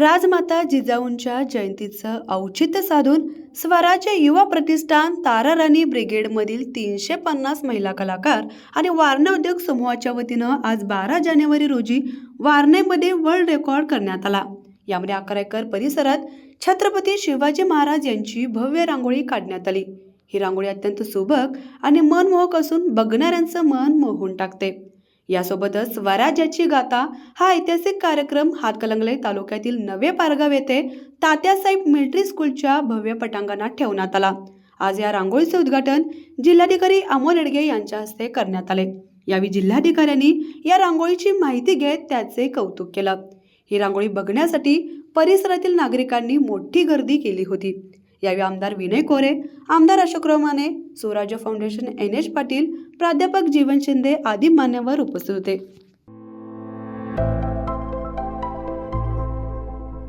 राजमाता जिजाऊंच्या जयंतीचं औचित्य साधून स्वराज्य युवा प्रतिष्ठान ताराराणी ब्रिगेडमधील तीनशे पन्नास महिला कलाकार आणि वारणा उद्योग समूहाच्या वतीनं आज बारा जानेवारी रोजी वारणेमध्ये वर्ल्ड रेकॉर्ड करण्यात आला. यामध्ये अकरा एकर परिसरात छत्रपती शिवाजी महाराज यांची भव्य रांगोळी काढण्यात आली. ही रांगोळी अत्यंत सुबक आणि मनमोहक असून बघणाऱ्यांचं मन मोहून टाकते. यासोबतच स्वराज्याची गाथा हा ऐतिहासिक कार्यक्रम हातकलंगले तालुक्यातील नवे पारगाव येथे तात्यासाहेब मिलिटरी स्कूलच्या भव्य पटांगणात ठेवण्यात आला. आज या रांगोळीचे उद्घाटन जिल्हाधिकारी अमोल येडगे यांच्या हस्ते करण्यात आले. यावेळी जिल्हाधिकाऱ्यांनी या रांगोळीची माहिती घेत त्याचे कौतुक केलं. ही रांगोळी बघण्यासाठी परिसरातील नागरिकांनी मोठी गर्दी केली होती. यावेळी आमदार विनय कोरे आमदार अशोक रोमाने स्वराज्य फाउंडेशन एन एच पाटील प्राध्यापक जीवन शिंदे आदी मान्यवर उपस्थित होते.